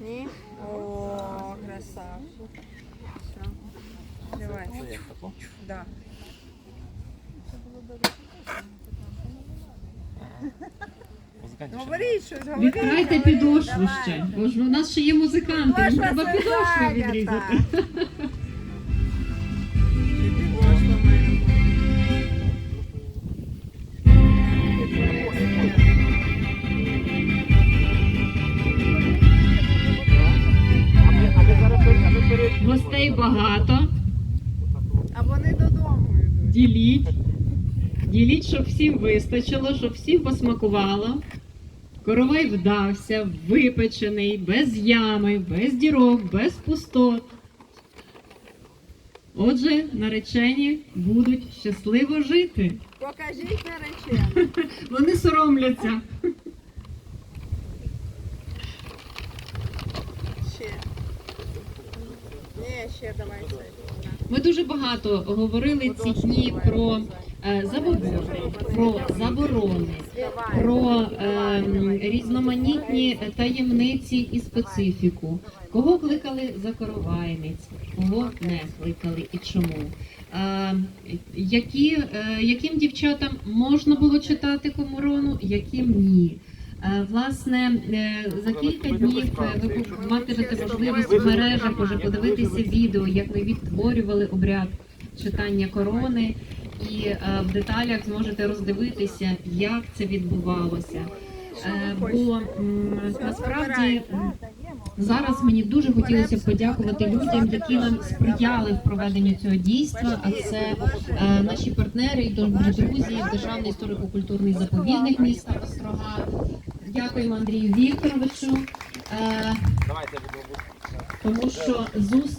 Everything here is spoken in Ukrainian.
Ні? О, краса. Все. Давай. Да. Говоріть щось, говоріть. Відкривайте говоріть, підошву давай. ще, бо ж у нас ще є музиканти, їм треба підошву відрізати. Гостей багато. А вони додому йдуть. Діліть. Діліть, щоб всім вистачило, щоб всім посмакувало. Коровай вдався, випечений, без ями, без дірок, без пустот. Отже, наречені будуть щасливо жити. Покажіть наречену. Вони соромляться. Ще. Ні, ще давай це. Ми дуже багато говорили ці дні про е, забобони, про заборони, про е, різноманітні таємниці і специфіку. Кого кликали за коровайниць, кого не кликали і чому. Е, які, яким дівчатам можна було читати коморону, яким ні. Е, Власне, е, за кілька днів е, ви матимете можливість в мережах уже подивитися відео, як ми відтворювали обряд читання корони, і в деталях зможете роздивитися, як це відбувалося. Бо насправді зараз мені дуже хотілося б подякувати людям, які нам сприяли в проведенні цього дійства. А це е, наші партнери і добрі друзі, Державний історико-культурний заповідник міста Острога. Дякуємо Андрію Вікторовичу, е, тому що зустріч.